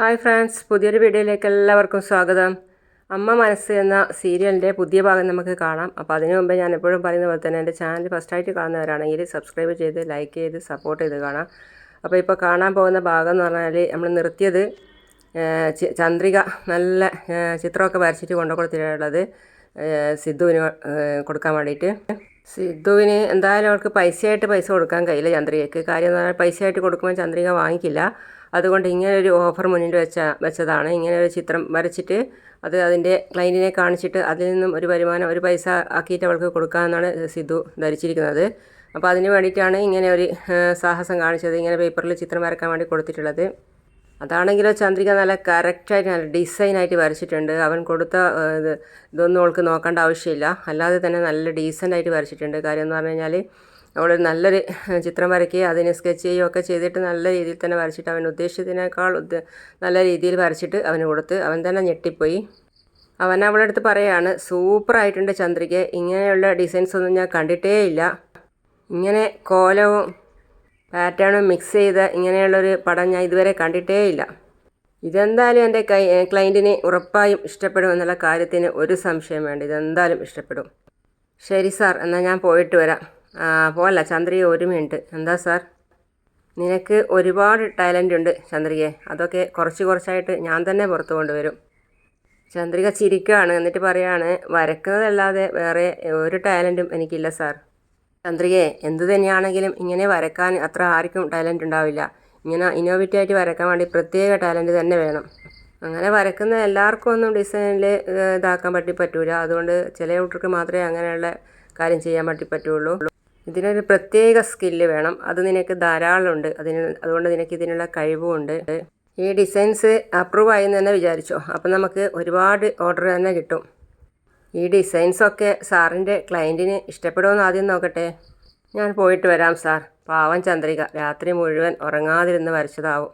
Hi friends പുതിയൊരു വീഡിയോയിലേക്ക് എല്ലാവർക്കും സ്വാഗതം. അമ്മ മനസ്സ് എന്ന സീരിയലിന്റെ പുതിയ ഭാഗം നമുക്ക് കാണാം. അപ്പോൾ അതിനു മുമ്പേ ഞാൻ എപ്പോഴും പറയുന്ന പോലെ തന്നെ എന്റെ ചാനൽ ഫസ്റ്റായിട്ട് കാണുന്നവരാണെങ്കിൽ സബ്സ്ക്രൈബ് ചെയ്ത് ലൈക്ക് ചെയ്ത് സപ്പോർട്ട് ചെയ്ത് കാണാം. അപ്പോൾ ഇപ്പോൾ കാണാൻ പോകുന്ന ഭാഗം എന്ന് പറഞ്ഞാൽ നമ്മൾ നിർത്തിയത് ചന്ദ്രിക നല്ല ചിത്രമൊക്കെ വരച്ചിട്ട് കൊണ്ടു കൊടുത്തിട്ടുള്ളത് സിദ്ധുവിന് കൊടുക്കാൻ വേണ്ടിയിട്ട്. സിദ്ധുവിന് എന്തായാലും അവൾക്ക് പൈസയായിട്ട് പൈസ കൊടുക്കാൻ കഴിയില്ല ചന്ദ്രികയ്ക്ക്. കാര്യം എന്ന് പറഞ്ഞാൽ പൈസയായിട്ട് കൊടുക്കുമ്പോൾ ചന്ദ്രിക വാങ്ങിക്കില്ല. അതുകൊണ്ട് ഇങ്ങനെ ഒരു ഓഫർ മുന്നിൽ വെച്ച വെച്ചതാണ്. ഇങ്ങനെ ഒരു ചിത്രം വരച്ചിട്ട് അത് അതിന്റെ ക്ലൈന്റിനെ കാണിച്ചിട്ട് അതിൽ നിന്നും ഒരു വരുമാനം ഒരു പൈസ ആക്കിയിട്ട് അവൾക്ക് കൊടുക്കാമെന്നാണ് സിദ്ധു ധരിച്ചിരിക്കുന്നത്. അപ്പോൾ അതിന് വേണ്ടിയിട്ടാണ് ഇങ്ങനെ ഒരു സാഹസം കാണിച്ചത്. ഇങ്ങനെ പേപ്പറിൽ ചിത്രം വരക്കാൻ വേണ്ടി കൊടുത്തിട്ടുള്ളത്. അതാണെങ്കിലോ ചന്ദ്രിക നല്ല കറക്റ്റായിട്ട് നല്ല ഡിസൈനായിട്ട് വരച്ചിട്ടുണ്ട്. അവൻ കൊടുത്ത ഇത് ഇതൊന്നും അവൾക്ക് നോക്കേണ്ട ആവശ്യമില്ല. അല്ലാതെ തന്നെ നല്ല ഡീസന്റായിട്ട് വരച്ചിട്ടുണ്ട്. കാര്യം എന്ന് പറഞ്ഞു കഴിഞ്ഞാൽ അവൾ നല്ലൊരു ചിത്രം വരയ്ക്കുകയും അതിന് സ്കെച്ച് ചെയ്യുകയും ഒക്കെ ചെയ്തിട്ട് നല്ല രീതിയിൽ തന്നെ വരച്ചിട്ട് അവൻ ഉദ്ദേശിച്ചതിനേക്കാൾ നല്ല രീതിയിൽ വരച്ചിട്ട് അവന് കൊടുത്ത് അവൻ തന്നെ ഞെട്ടിപ്പോയി. അവൻ അവളുടെ അടുത്ത് പറയാണ് സൂപ്പറായിട്ടുണ്ട് ചന്ദ്രിക. ഇങ്ങനെയുള്ള ഡിസൈൻസ് ഒന്നും ഞാൻ കണ്ടിട്ടേ ഇല്ല ഇങ്ങനെ കോലവും പാറ്റേണും മിക്സ് ചെയ്ത ഇങ്ങനെയുള്ളൊരു പടം ഞാൻ ഇതുവരെ കണ്ടിട്ടേ ഇല്ല. ഇതെന്തായാലും എന്റെ കൈ ക്ലയന്റിന് ഉറപ്പായും ഇഷ്ടപ്പെടും എന്നുള്ള കാര്യത്തിന് ഒരു സംശയം വേണ്ട. ഇതെന്തായാലും ഇഷ്ടപ്പെടും. ശരി സാർ എന്നാൽ ഞാൻ പോയിട്ട് വരാം. പോകല്ല ചന്ദ്രിക ഒരു മിനിറ്റ് എന്താ സാർ നിനക്ക് ഒരുപാട് ടാലന്റ് ഉണ്ട് ചന്ദ്രികയെ. അതൊക്കെ കുറച്ച് കുറച്ചായിട്ട് ഞാൻ തന്നെ പുറത്തു കൊണ്ടുവരും. ചന്ദ്രിക ചിരിക്കുകയാണ് എന്നിട്ട് പറയാണ് വരക്കുന്നതല്ലാതെ വേറെ ഒരു ടാലന്റും എനിക്കില്ല സാർ ചന്ദ്രികയെ എന്തു തന്നെയാണെങ്കിലും ഇങ്ങനെ വരക്കാൻ അത്ര ആർക്കും ടാലന്റ് ഉണ്ടാവില്ല. ഇങ്ങനെ ഇന്നോവേറ്റീവായിട്ട് വരക്കാൻ വേണ്ടി പ്രത്യേക ടാലന്റ് തന്നെ വേണം. അങ്ങനെ വരക്കുന്ന എല്ലാവർക്കും ഒന്നും ഡിസൈനിൽ ഇതാക്കാൻ പറ്റി പറ്റൂല. അതുകൊണ്ട് ചില കുട്ടികൾക്ക് മാത്രമേ അങ്ങനെയുള്ള കാര്യം ചെയ്യാൻ പറ്റി പറ്റുള്ളൂ. ഇതിനൊരു പ്രത്യേക സ്കില്ല് വേണം. അത് നിനക്ക് ധാരാളം ഉണ്ട് അതിന് അതുകൊണ്ട് നിനക്ക് ഇതിനുള്ള കഴിവുമുണ്ട്. ഈ ഡിസൈൻസ് അപ്രൂവ് ആയി എന്ന് തന്നെ വിചാരിച്ചോ? അപ്പം നമുക്ക് ഒരുപാട് ഓർഡർ തന്നെ കിട്ടും. ഈ ഡിസൈൻസൊക്കെ സാറിന്റെ ക്ലയന്റിന് ഇഷ്ടപ്പെടുമെന്ന് ആദ്യം നോക്കട്ടെ. ഞാൻ പോയിട്ട് വരാം സാർ. പാവം ചന്ദ്രിക. രാത്രി മുഴുവൻ ഉറങ്ങാതിരുന്ന് വരച്ചതാവും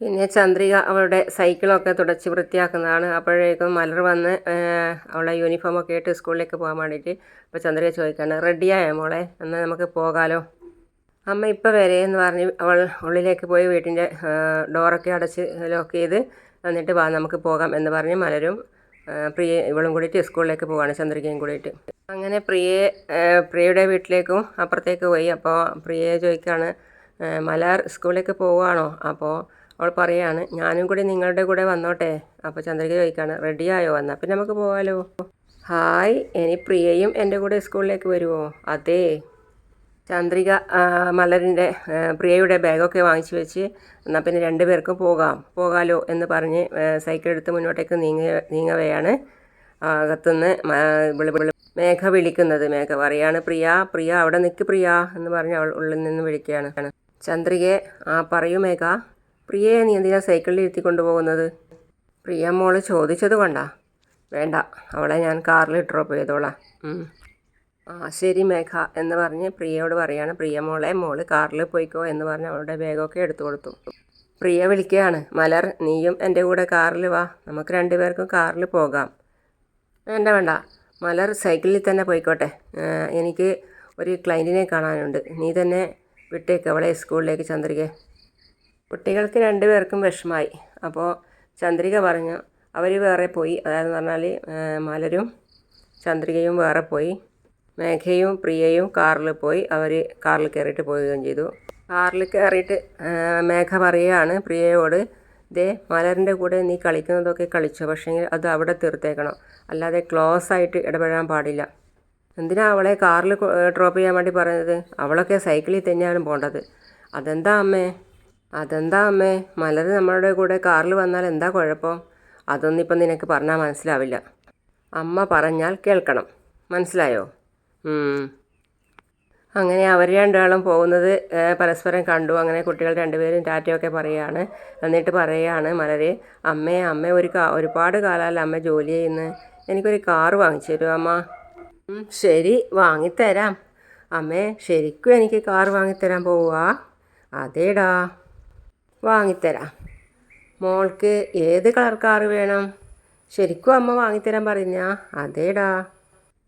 പിന്നെ ചന്ദ്രിക അവളുടെ സൈക്കിളൊക്കെ തുടച്ച് വൃത്തിയാക്കുന്നതാണ്. അപ്പോഴേക്കും മലർ വന്ന് അവളെ യൂണിഫോമൊക്കെ ഇട്ട് സ്കൂളിലേക്ക് പോകാൻ വേണ്ടിയിട്ട് അപ്പോൾ ചന്ദ്രിക ചോദിക്കാണ് റെഡിയായോ മോളെ? എന്നാൽ നമുക്ക് പോകാലോ. അമ്മ ഇപ്പോൾ വരെ എന്ന് പറഞ്ഞ് അവൾ ഉള്ളിലേക്ക് പോയി വീട്ടിന്റെ ഡോറൊക്കെ അടച്ച് ലോക്ക് ചെയ്ത് എന്നിട്ട് വാ നമുക്ക് പോകാം എന്ന് പറഞ്ഞ് മലരും പ്രിയ ഇവളും കൂടിയിട്ട് സ്കൂളിലേക്ക് പോവാണ് ചന്ദ്രികയും കൂടിയിട്ട്. അങ്ങനെ പ്രിയയെ ആ, പ്രിയയുടെ വീട്ടിലേക്കും അപ്പുറത്തേക്ക് പോയി. അപ്പോൾ പ്രിയയെ ചോദിക്കുകയാണ് മലാർ സ്കൂളിലേക്ക് പോവുകയാണോ? അപ്പോൾ അവൾ പറയാണ് ഞാനും കൂടി നിങ്ങളുടെ കൂടെ വന്നോട്ടെ. അപ്പോൾ ചന്ദ്രിക ചോദിക്കുകയാണ് റെഡിയായോ എന്നാൽ പിന്നെ നമുക്ക് പോകാമല്ലോ ഹായ് ഇനി പ്രിയയും എന്റെ കൂടെ സ്കൂളിലേക്ക് വരുമോ അതെ. ചന്ദ്രിക മലരിന്റെ പ്രിയയുടെ ബാഗൊക്കെ വാങ്ങിച്ചു വെച്ച് എന്നാൽ പിന്നെ രണ്ടു പേർക്കും പോകാം പോകാലോ എന്ന് പറഞ്ഞ് സൈക്കിൾ എടുത്ത് മുന്നോട്ടേക്ക് നീങ്ങ നീങ്ങവെയാണ്. അകത്തുനിന്ന് മേഘ വിളിക്കുന്നത്. മേഘ പറയാണ് പ്രിയ പ്രിയ അവിടെ നിൽക്ക് പ്രിയ എന്ന് പറഞ്ഞ് അവൾ ഉള്ളിൽ നിന്ന് വിളിക്കുകയാണ്. ചന്ദ്രികയെ ആ പറയൂ മേഘ പ്രിയയെ നീ എന്തിനാ സൈക്കിളിൽ ഇരുത്തി കൊണ്ടുപോകുന്നത്? പ്രിയ മോൾ ചോദിച്ചത് കൊണ്ടാ. വേണ്ട അവളെ ഞാൻ കാറിൽ ഡ്രോപ്പ് ചെയ്തോളാം. ആ ശരി മേഘ എന്ന് പറഞ്ഞ് പ്രിയയോട് പറയാണ് പ്രിയ മോളെ മോൾ കാറിൽ പോയിക്കോ എന്ന് പറഞ്ഞ് അവളുടെ ബാഗൊക്കെ എടുത്തു കൊടുത്തു. പ്രിയ വിളിക്കുകയാണ് മലർ നീയും എന്റെ കൂടെ കാറിൽ വാ നമുക്ക് രണ്ടുപേർക്കും കാറിൽ പോകാം. വേണ്ട വേണ്ട മലർ സൈക്കിളിൽ തന്നെ പോയിക്കോട്ടെ. എനിക്ക് ഒരു ക്ലൈന്റിനെ കാണാനുണ്ട്. നീ തന്നെ വിട്ടേക്ക് അവളെ സ്കൂളിലേക്ക് ചന്ദ്രിക കുട്ടികൾക്ക് രണ്ടുപേർക്കും വിഷമായി അപ്പോൾ ചന്ദ്രിക പറഞ്ഞു അവർ വേറെ പോയി. അതായത് പറഞ്ഞാൽ മലരും ചന്ദ്രികയും വേറെ പോയി. മേഘയും പ്രിയയും കാറിൽ പോയി. അവർ കാറിൽ കയറിയിട്ട് പോവുകയും ചെയ്തു. കാറിൽ കയറിയിട്ട് മേഘ പറയുകയാണ് പ്രിയയോട് ദേ മലറിന്റെ കൂടെ നീ കളിക്കുന്നതൊക്കെ കളിച്ചു പക്ഷേ അത് അവിടെ തീർത്തേക്കണം. അല്ലാതെ ക്ലോസ് ആയിട്ട് ഇടപെടാൻ പാടില്ല. എന്തിനാ അവളെ കാറിൽ ഡ്രോപ്പ് ചെയ്യാൻ വേണ്ടി പറയുന്നത്? അവളൊക്കെ സൈക്കിളിൽ തന്നെയാണ് പോകേണ്ടത്. അതെന്താ അമ്മേ? അതെന്താ അമ്മേ? മലർ നമ്മളുടെ കൂടെ കാറിൽ വന്നാൽ എന്താ കുഴപ്പം? അതൊന്നും ഇപ്പം നിനക്ക് പറഞ്ഞാൽ മനസ്സിലാവില്ല. അമ്മ പറഞ്ഞാൽ കേൾക്കണം. മനസ്സിലായോ. അങ്ങനെ അവർ രണ്ടാളും പോകുന്നത് പരസ്പരം കണ്ടു. അങ്ങനെ കുട്ടികൾ രണ്ടുപേരും ടാറ്റയൊക്കെ പറയുകയാണ്. എന്നിട്ട് പറയുകയാണ് മലരെ അമ്മേ അമ്മ ഒരു കാ ഒരുപാട് കാലമല്ല അമ്മ ജോലി ചെയ്യുന്നത് എനിക്കൊരു കാറ് വാങ്ങിച്ചു തരുമോ അമ്മ? ശരി വാങ്ങിത്തരാം. അമ്മേ ശരിക്കും എനിക്ക് കാർ വാങ്ങിത്തരാൻ പോവുക അതേടാ വാങ്ങിത്തരാം. മോൾക്ക് ഏത് കളർ കാറ് വേണം? ശരിക്കും അമ്മ വാങ്ങിത്തരാൻ പറഞ്ഞാ? അതേടാ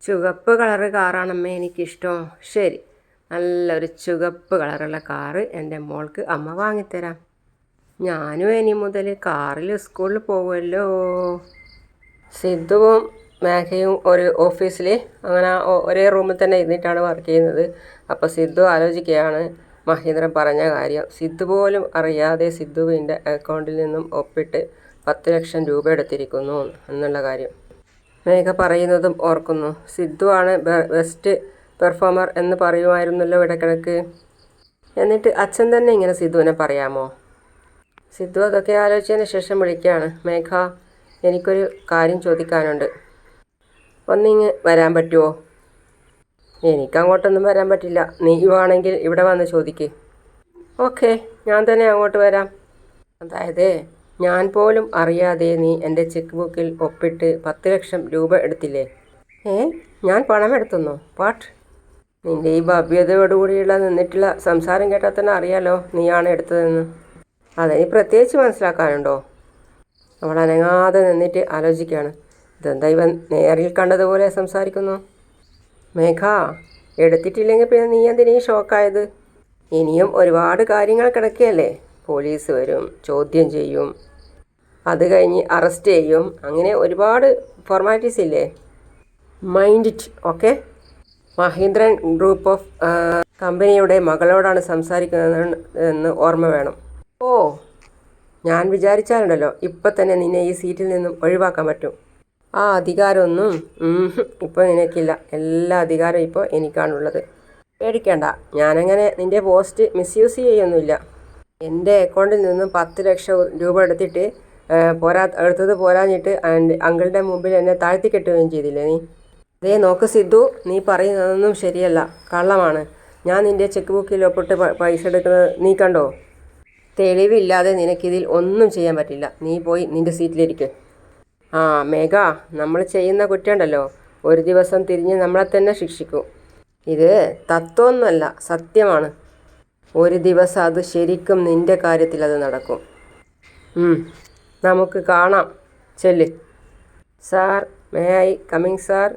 ചുവപ്പ് കളറ് കാറാണമ്മേ എനിക്കിഷ്ടം. ശരി. നല്ലൊരു ചുവപ്പ് കളറുള്ള കാറ് എന്റെ മോൾക്ക് അമ്മ വാങ്ങിത്തരാം. ഞാനും ഇനി മുതൽ കാറിൽ സ്കൂളിൽ പോകുമല്ലോ സിദ്ധുവും മേഘയും ഒരു ഓഫീസിൽ അങ്ങനെ ഒരേ റൂമിൽ തന്നെ ഇരുന്നിട്ടാണ് വർക്ക് ചെയ്യുന്നത്. അപ്പോൾ സിദ്ധു ആലോചിക്കുകയാണ് മഹീന്ദ്രൻ പറഞ്ഞ കാര്യം. സിദ്ധു പോലും അറിയാതെ സിദ്ധുവിന്റെ അക്കൗണ്ടിൽ നിന്നും ഒപ്പിട്ട് പത്ത് ലക്ഷം രൂപ എടുത്തിരിക്കുന്നു എന്നുള്ള കാര്യം. മേഘ പറയുന്നതും ഓർക്കുന്നു. സിദ്ധുവാണ് ബെസ്റ്റ് പെർഫോമർ എന്ന് പറയുമായിരുന്നല്ലോ ഇടക്കിടക്ക്. എന്നിട്ട് അച്ഛൻ തന്നെ ഇങ്ങനെ സിദ്ധുവിനെ പറയാമോ? സിദ്ധു അതൊക്കെ ആലോചിച്ചതിന് ശേഷം വിളിക്കുകയാണ്. മേഘ എനിക്കൊരു കാര്യം ചോദിക്കാനുണ്ട്. ഒന്നിങ്ങ് വരാൻ പറ്റുമോ എനിക്ക് അങ്ങോട്ടൊന്നും വരാൻ പറ്റില്ല. നീ വേണമെങ്കിൽ ഇവിടെ വന്ന് ചോദിക്ക്. ഓക്കെ ഞാൻ തന്നെ അങ്ങോട്ട് വരാം. അതായത് ഞാൻ പോലും അറിയാതെ നീ എന്റെ ചെക്ക് ബുക്കിൽ ഒപ്പിട്ട് പത്ത് ലക്ഷം രൂപ എടുത്തില്ലേ? ഏ? ഞാൻ പണം എടുത്തുന്നോ? വാട്ട്? നിന്റെ ഈ ഭവ്യതയോടുകൂടിയുള്ള നിന്നിട്ടുള്ള സംസാരം കേട്ടാൽ തന്നെ അറിയാലോ നീയാണ് എടുത്തതെന്ന്. അതിന് പ്രത്യേകിച്ച് മനസ്സിലാക്കാനുണ്ടോ? അവൾ അനങ്ങാതെ നിന്നിട്ട് ആലോചിക്കുകയാണ്. ഇതെന്താ ഇവൻ നേരിൽ കണ്ടതുപോലെ സംസാരിക്കുന്നു? മേഘ എടുത്തിട്ടില്ലെങ്കിൽ പിന്നെ നീ എന്തിനീ ഷോക്കായത്? ഇനിയും ഒരുപാട് കാര്യങ്ങൾ കിടക്കുകയല്ലേ? പോലീസ് വരും ചോദ്യം ചെയ്യും. അത് കഴിഞ്ഞ് അറസ്റ്റ് ചെയ്യും. അങ്ങനെ ഒരുപാട് ഫോർമാലിറ്റീസ് ഇല്ലേ? Mind it okay Mahindran group of കമ്പനിയുടെ മകളോടാണ് സംസാരിക്കുന്നത് എന്ന് ഓർമ്മ വേണം. ഓ ഞാൻ വിചാരിച്ചാലുണ്ടല്ലോ ഇപ്പം തന്നെ നിന്നെ ഈ സീറ്റിൽ നിന്നും ഒഴിവാക്കാൻ പറ്റും. ആ അധികാരമൊന്നും ഇപ്പോൾ നിനക്കില്ല. എല്ലാ അധികാരവും ഇപ്പോൾ എനിക്കാണുള്ളത്. പേടിക്കേണ്ട. ഞാനങ്ങനെ നിന്റെ പോസ്റ്റ് മിസ്യൂസ് ചെയ്യൊന്നുമില്ല. എന്റെ അക്കൗണ്ടിൽ നിന്നും പത്ത് ലക്ഷം രൂപ എടുത്തിട്ട് പോരാ എടുത്തത് പോരാഞ്ഞിട്ട് അങ്കിളുടെ മുമ്പിൽ എന്നെ താഴ്ത്തി കെട്ടുകയും ചെയ്തില്ലേ നീ? അതേ നോക്ക് സിദ്ധു നീ പറയുന്നതൊന്നും ശരിയല്ല. കള്ളമാണ്. ഞാൻ നിന്റെ ചെക്ക് ബുക്കിൽ ഒപ്പിട്ട് പൈസ എടുക്കുന്നത് നീ കണ്ടോ? തെളിവില്ലാതെ നിനക്കിതിൽ ഒന്നും ചെയ്യാൻ പറ്റില്ല. നീ പോയി നിന്റെ സീറ്റിലിരിക്ക്. ആ മേഘ നമ്മൾ ചെയ്യുന്ന കുറ്റമുണ്ടല്ലോ. ഒരു ദിവസം തിരിഞ്ഞ് നമ്മളെ തന്നെ ശിക്ഷിക്കും. ഇത് തത്വമൊന്നുമല്ല സത്യമാണ്. ഒരു ദിവസം അത് ശരിക്കും നിന്റെ കാര്യത്തിൽ അത് നടക്കും. നമുക്ക് കാണാം. ചെല്ല്. Sir may I coming sir?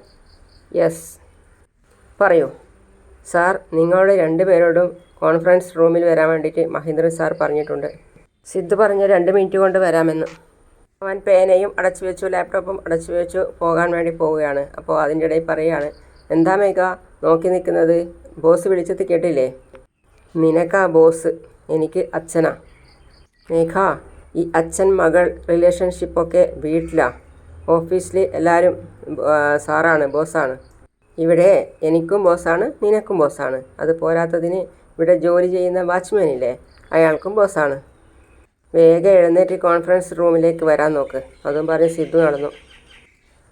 Yes. പറയൂ. സാർ നിങ്ങളുടെ രണ്ടുപേരോടും കോൺഫറൻസ് റൂമിൽ വരാൻ വേണ്ടിയിട്ട് മഹേന്ദ്രൻ സാർ പറഞ്ഞിട്ടുണ്ട്. സിദ്ധു പറഞ്ഞ രണ്ട് മിനിറ്റ് കൊണ്ട് വരാമെന്ന്. അവൻ പേനയും അടച്ചു വെച്ചു ലാപ്ടോപ്പും അടച്ചു വെച്ചു പോകാൻ വേണ്ടി പോവുകയാണ്. അപ്പോൾ അതിന്റെ ഇടയിൽ പറയുകയാണ് എന്താ മേഘ? നോക്കി നിൽക്കുന്നത്? ബോസ് വിളിച്ചത് കേട്ടില്ലേ? നിനക്കാ ബോസ്. എനിക്ക് അച്ഛനാ. മേഘ ഈ അച്ഛൻ മകൾ റിലേഷൻഷിപ്പൊക്കെ വീട്ടിലാ. ഓഫീസിൽ എല്ലാവരും സാറാണ് ബോസാണ്. ഇവിടെ എനിക്കും ബോസാണ് നിനക്കും ബോസാണ്. അത് പോരാത്തതിന് ഇവിടെ ജോലി ചെയ്യുന്ന വാച്ച്മാനില്ലേ? അയാൾക്കും ബോസാണ്. വേഗം എഴുന്നേറ്റ് കോൺഫറൻസ് റൂമിലേക്ക് വരാൻ നോക്ക്. അതും പറഞ്ഞ് സിദ്ധു നടന്നു.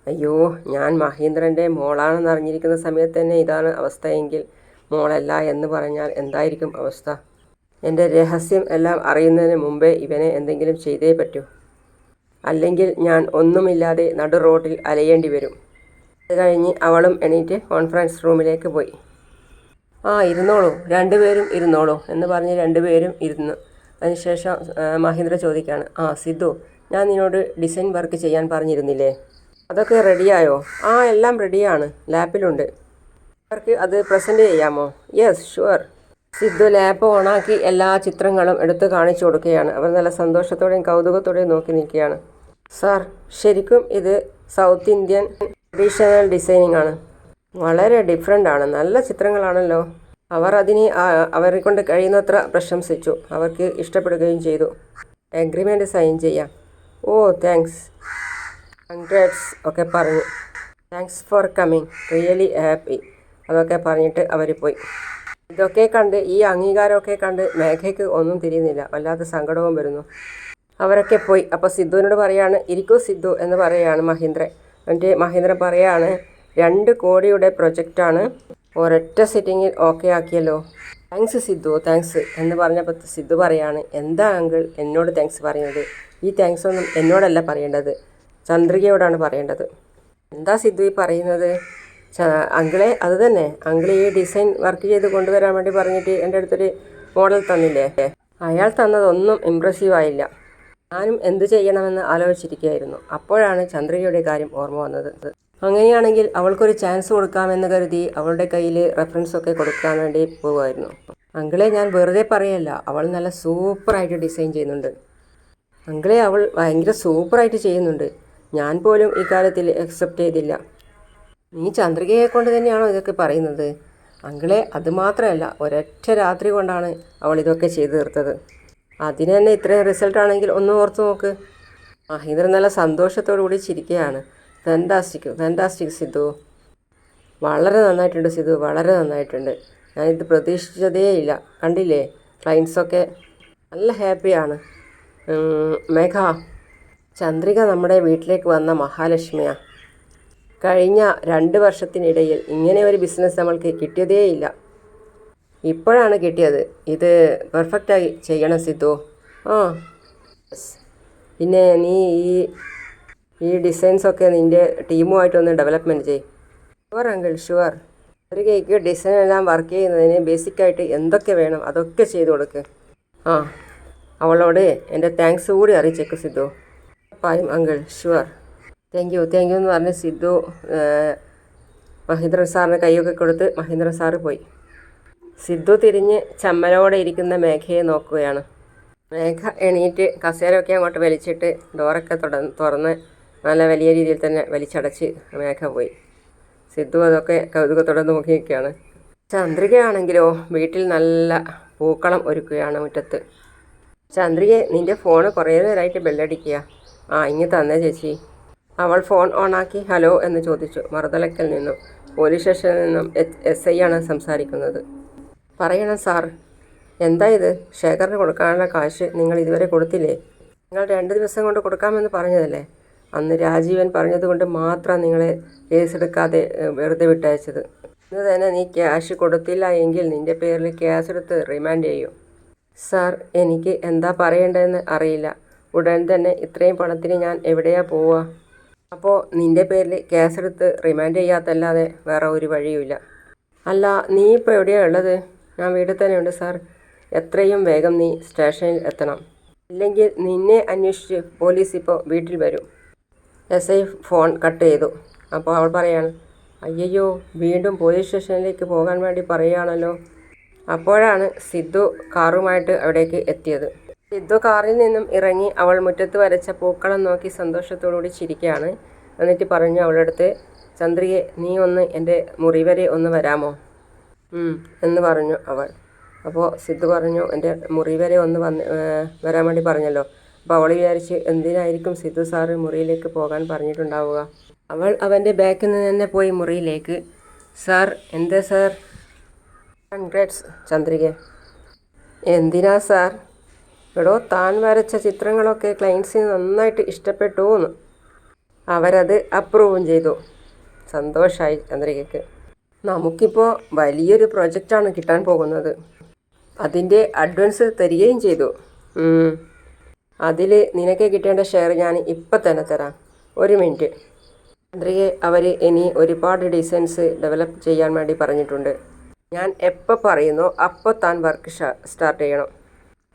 അയ്യോ ഞാൻ മഹീന്ദ്രന്റെ മോളാണെന്ന് അറിഞ്ഞിരിക്കുന്ന സമയത്ത് തന്നെ ഇതാണ് അവസ്ഥയെങ്കിൽ മോളല്ല എന്ന് പറഞ്ഞാൽ എന്തായിരിക്കും അവസ്ഥ? എന്റെ രഹസ്യം എല്ലാം അറിയുന്നതിന് മുമ്പേ ഇവനെ എന്തെങ്കിലും ചെയ്തേ പറ്റൂ. അല്ലെങ്കിൽ ഞാൻ ഒന്നുമില്ലാതെ നടു റോഡിൽ അലയേണ്ടി വരും. അത് കഴിഞ്ഞ് അവളും എണീറ്റ് കോൺഫറൻസ് റൂമിലേക്ക് പോയി. ആ ഇരുന്നോളൂ. രണ്ടുപേരും ഇരുന്നോളൂ എന്ന് പറഞ്ഞ് രണ്ടുപേരും ഇരുന്ന്. അതിനുശേഷം മഹേന്ദ്ര ചോദിക്കുകയാണ് ആ സിദ്ധു ഞാൻ നിന്നോട് ഡിസൈൻ വർക്ക് ചെയ്യാൻ പറഞ്ഞിരുന്നില്ലേ? അതൊക്കെ റെഡിയായോ ആ എല്ലാം റെഡിയാണ് ലാപ്പിലുണ്ട്. അവർക്ക് അത് പ്രസന്റ് ചെയ്യാമോ? യെസ് ഷുവർ സിദ്ധു ലാപ്പ് ഓണാക്കി എല്ലാ ചിത്രങ്ങളും എടുത്ത് കാണിച്ചു കൊടുക്കുകയാണ്. അവർ നല്ല സന്തോഷത്തോടെയും കൗതുകത്തോടെയും നോക്കി നിൽക്കുകയാണ്. സാർ ശരിക്കും ഇത് സൗത്ത് ഇന്ത്യൻ ട്രഡീഷണൽ ഡിസൈനിങ് ആണ്. വളരെ ഡിഫറെന്റ് ആണ്. നല്ല ചിത്രങ്ങളാണല്ലോ. അവർ അതിനെ അവരെ കൊണ്ട് കഴിയുന്നത്ര പ്രശംസിച്ചു. അവർക്ക് ഇഷ്ടപ്പെടുകയും ചെയ്തു. അഗ്രിമെന്റ് സൈൻ ചെയ്യാം. ഓ താങ്ക്സ് കൺഗ്രാറ്റ്സ് ഒക്കെ പറഞ്ഞു. Thanks for coming really happy അതൊക്കെ പറഞ്ഞിട്ട് അവർ പോയി. ഇതൊക്കെ കണ്ട് ഈ അംഗീകാരമൊക്കെ കണ്ട് മേഘയ്ക്ക് ഒന്നും തിരിയുന്നില്ല. വല്ലാത്ത സങ്കടവും വരുന്നു. അവരൊക്കെ പോയി. അപ്പോൾ സിദ്ധുവിനോട് പറയാണ് ഇരിക്കൂ സിദ്ധു എന്ന് പറയുകയാണ് മഹീന്ദ്രൻ എന്നിട്ട് മഹീന്ദ്രൻ പറയാണ് രണ്ട് കോടിയുടെ പ്രൊജക്റ്റാണ് ഒരൊറ്റ സിറ്റിങ്ങിൽ ഓക്കെ ആക്കിയല്ലോ. താങ്ക്സ് സിദ്ധു താങ്ക്സ് എന്ന് പറഞ്ഞപ്പോൾ സിദ്ധു പറയാണ് എന്താ അങ്കിൾ എന്നോട് താങ്ക്സ് പറയുന്നത്? ഈ താങ്ക്സ് ഒന്നും എന്നോടല്ല പറയേണ്ടത്. ചന്ദ്രികയോടാണ് പറയേണ്ടത്. എന്താ സിദ്ധു ഈ പറയുന്നത്? അങ്കിളെ അത് തന്നെ. അങ്കിൾ ഈ ഡിസൈൻ വർക്ക് ചെയ്ത് കൊണ്ടുവരാൻ വേണ്ടി പറഞ്ഞിട്ട് എന്റെ അടുത്തൊരു മോഡൽ തന്നില്ലേ? അയാൾ തന്നതൊന്നും ഇമ്പ്രസീവ് ആയില്ല. ഞാനും എന്ത് ചെയ്യണമെന്ന് ആലോചിച്ചിരിക്കുകയായിരുന്നു. അപ്പോഴാണ് ചന്ദ്രികയുടെ കാര്യം ഓർമ്മ വന്നത്. അങ്ങനെയാണെങ്കിൽ അവൾക്കൊരു ചാൻസ് കൊടുക്കാമെന്ന് കരുതി അവളുടെ കയ്യിൽ റെഫറൻസ് ഒക്കെ കൊടുക്കാൻ വേണ്ടി പോകുമായിരുന്നു അങ്കിളെ ഞാൻ വെറുതെ പറയല്ല. അവൾ നല്ല സൂപ്പറായിട്ട് ഡിസൈൻ ചെയ്യുന്നുണ്ട്. അങ്കിളെ അവൾ ഭയങ്കര സൂപ്പറായിട്ട് ചെയ്യുന്നുണ്ട്. ഞാൻ പോലും ഈ കാര്യത്തിൽ അക്സെപ്റ്റ് ചെയ്തില്ല. നീ ചന്ദ്രികയെ കൊണ്ട് തന്നെയാണോ ഇതൊക്കെ പറയുന്നത്? അങ്കിളെ അത് മാത്രമല്ല ഒരൊറ്റ രാത്രി കൊണ്ടാണ് അവൾ ഇതൊക്കെ ചെയ്തു തീർത്തത്. അതിന് തന്നെ ഇത്രയും റിസൾട്ട് ആണെങ്കിൽ ഒന്ന് ഓർത്ത് നോക്ക്. മഹീന്ദ്രൻ നല്ല സന്തോഷത്തോടു കൂടി ചിരിക്കുകയാണ്. Fantastic fantastic Sidhu. വളരെ നന്നായിട്ടുണ്ട് സിദ്ധു വളരെ നന്നായിട്ടുണ്ട്. ഞാനിത് പ്രതീക്ഷിച്ചതേ ഇല്ല. കണ്ടില്ലേ? ക്ലയൻസൊക്കെ നല്ല ഹാപ്പിയാണ് മേഘ ചന്ദ്രിക നമ്മുടെ വീട്ടിലേക്ക് വന്ന മഹാലക്ഷ്മിയാണ് കഴിഞ്ഞ രണ്ട് വർഷത്തിനിടയിൽ ഇങ്ങനെ ഒരു ബിസിനസ് നമ്മൾക്ക് കിട്ടിയതേയില്ല ഇപ്പോഴാണ് കിട്ടിയത്. ഇത് പെർഫെക്റ്റായി ചെയ്യണം സിദ്ധു. ആ. പിന്നെ നീ ഈ ഈ ഡിസൈൻസൊക്കെ നിന്റെ ടീമുമായിട്ടൊന്ന് ഡെവലപ്മെന്റ് ചെയ്. ഷുവർ അങ്കിൾ ഷുവർ ഒരു കേക്ക് ഡിസൈൻ എല്ലാം വർക്ക് ചെയ്യുന്നതിന് ബേസിക്കായിട്ട് എന്തൊക്കെ വേണം അതൊക്കെ ചെയ്തു കൊടുക്ക്. ആ. അവളോട് എന്റെ താങ്ക്സ് കൂടി അറിയിച്ചേക്ക് സിദ്ധു. പായും uncle sure thank you thank you എന്ന് പറഞ്ഞ് സിദ്ധു മഹേന്ദ്ര സാറിന് കൈയൊക്കെ കൊടുത്ത് മഹേന്ദ്ര സാറ് പോയി. സിദ്ധു തിരിഞ്ഞ് ചമ്മലോടെ ഇരിക്കുന്ന മേഘയെ നോക്കുകയാണ്. മേഘ എണീറ്റ് കസേരയൊക്കെ അങ്ങോട്ട് വലിച്ചിട്ട് ഡോറൊക്കെ തുറന്ന് നല്ല വലിയ രീതിയിൽ തന്നെ വലിച്ചടച്ച് മേഘ പോയി. സിദ്ധു അതൊക്കെ കൗതുകത്തോടെ നോക്കിയൊക്കെയാണ് ചന്ദ്രികയാണെങ്കിലോ വീട്ടിൽ നല്ല പൂക്കളം ഒരുക്കുകയാണ് മുറ്റത്ത്. ചന്ദ്രികയെ നിന്റെ ഫോണ് കുറേ നേരമായിട്ട് ബെല്ലടിക്കുക. ആ ഇങ്ങ് തന്നെ ചേച്ചി. അവൾ ഫോൺ ഓണാക്കി ഹലോ എന്ന് ചോദിച്ചു. മറുതലക്കൽ നിന്നും പോലീസ് സ്റ്റേഷനിൽ നിന്നും എസ് ഐ ആണ് സംസാരിക്കുന്നത്. പറയണം സാർ എന്താ ഇത്? ശേഖറിന് കൊടുക്കാനുള്ള കാശ് നിങ്ങൾ ഇതുവരെ കൊടുത്തില്ലേ? നിങ്ങൾ രണ്ട് ദിവസം കൊണ്ട് കൊടുക്കാമെന്ന് പറഞ്ഞതല്ലേ? അന്ന് രാജീവൻ പറഞ്ഞതുകൊണ്ട് മാത്രം നിങ്ങളെ കേസെടുക്കാതെ വെറുതെ വിട്ടയച്ചത്. ഇന്ന് തന്നെ നീ ക്യാഷ് കൊടുത്തില്ല എങ്കിൽ നിന്റെ പേരിൽ കേസ് എടുത്ത് റിമാൻഡ് ചെയ്യും. സാർ എനിക്ക് എന്താ പറയേണ്ടതെന്ന് അറിയില്ല. ഉടൻ തന്നെ ഇത്രയും പണത്തിന് ഞാൻ എവിടെയാ പോവുക അപ്പോൾ നിന്റെ പേരിൽ കേസെടുത്ത് റിമാൻഡ് ചെയ്യാത്തല്ലാതെ വേറെ ഒരു വഴിയുമില്ല. അല്ല നീ ഇപ്പോൾ എവിടെയാണ് ഉള്ളത്? ഞാൻ വീട്ടിൽ തന്നെ ഉണ്ട് സാർ എത്രയും വേഗം നീ സ്റ്റേഷനിൽ എത്തണം. ഇല്ലെങ്കിൽ നിന്നെ അന്വേഷിച്ച് പോലീസ് ഇപ്പോൾ വീട്ടിൽ വരും. എസ് ഐ ഫോൺ കട്ട് ചെയ്തു. അപ്പോൾ അവൾ പറയാണ് അയ്യോ വീണ്ടും പോലീസ് സ്റ്റേഷനിലേക്ക് പോകാൻ വേണ്ടി പറയുകയാണല്ലോ. അപ്പോഴാണ് സിദ്ധു കാറുമായിട്ട് അവിടേക്ക് എത്തിയത്. സിദ്ധു കാറിൽ നിന്നും ഇറങ്ങി അവൾ മുറ്റത്ത് വരച്ച പൂക്കളം നോക്കി സന്തോഷത്തോടുകൂടി ചിരിക്കുകയാണ്. എന്നിട്ട് പറഞ്ഞു അവളുടെ അടുത്ത് ചന്ദ്രിയെ നീ ഒന്ന് എന്റെ മുറി വരെ ഒന്ന് വരാമോ? എന്ന് പറഞ്ഞു അവൾ. അപ്പോൾ സിദ്ധു പറഞ്ഞു എന്റെ മുറി വരെ ഒന്ന് വന്ന് വരാൻ വേണ്ടി പറഞ്ഞല്ലോ. അപ്പോൾ അവൾ വിചാരിച്ച് എന്തിനായിരിക്കും സിദ്ധു സാറ് മുറിയിലേക്ക് പോകാൻ പറഞ്ഞിട്ടുണ്ടാവുക? അവൾ അവന്റെ ബാക്കിൽ നിന്ന് തന്നെ പോയി മുറിയിലേക്ക്. സാർ എന്താ സാർ? കൺഗ്രാറ്റ്സ് ചന്ദ്രിക. എന്തിനാ സാർ? എടോ താൻ വരച്ച ചിത്രങ്ങളൊക്കെ ക്ലയൻസിന് നന്നായിട്ട് ഇഷ്ടപ്പെട്ടു എന്ന് അവരത് അപ്രൂവും ചെയ്തു. സന്തോഷമായി ചന്ദ്രികയ്ക്ക് നമുക്കിപ്പോൾ വലിയൊരു പ്രൊജക്റ്റാണ് കിട്ടാൻ പോകുന്നത്. അതിന്റെ അഡ്വാൻസ് തരികയും ചെയ്തു. അതിൽ നിനക്ക് കിട്ടേണ്ട ഷെയർ ഞാൻ ഇപ്പം തന്നെ തരാം. ഒരു മിനിറ്റ്. ചന്ദ്രികയെ അവർ ഇനി ഒരുപാട് ഡിസൈൻസ് ഡെവലപ്പ് ചെയ്യാൻ വേണ്ടി പറഞ്ഞിട്ടുണ്ട്. ഞാൻ എപ്പോൾ പറയുന്നോ അപ്പോൾ താൻ വർക്ക് സ്റ്റാർട്ട് ചെയ്യണം.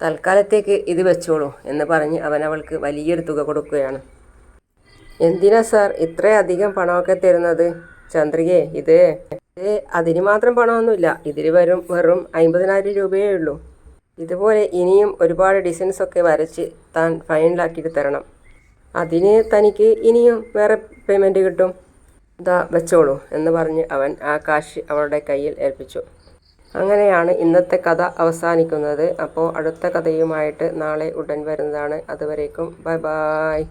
തൽക്കാലത്തേക്ക് ഇത് വെച്ചോളൂ എന്ന് പറഞ്ഞ് അവൻ അവൾക്ക് വലിയൊരു തുക കൊടുക്കുകയാണ്. എന്തിനാ സാർ ഇത്രയധികം പണമൊക്കെ തരുന്നത്? ചന്ദ്രികയെ ഇത് അതിന് മാത്രം പണമൊന്നുമില്ല. ഇതിൽ വരും വെറും അമ്പതിനായിരം രൂപയേ ഉള്ളൂ. ഇതുപോലെ ഇനിയും ഒരുപാട് ഡിസൈൻസ് ഒക്കെ വരച്ച് താൻ ഫൈനലാക്കിയിട്ട് തരണം. അതിന് തനിക്ക് ഇനിയും വേറെ പേയ്മെന്റ് കിട്ടും. ഇതാ വെച്ചോളൂ എന്ന് പറഞ്ഞ് അവൻ ആ കാശ് അവളുടെ കയ്യിൽ ഏൽപ്പിച്ചു. അങ്ങനെയാണ് ഇന്നത്തെ കഥ അവസാനിക്കുന്നത്. അപ്പോൾ അടുത്ത കഥയുമായിട്ട് നാളെ ഉടൻ വരുന്നതാണ്. അതുവരേക്കും ബൈ ബായ്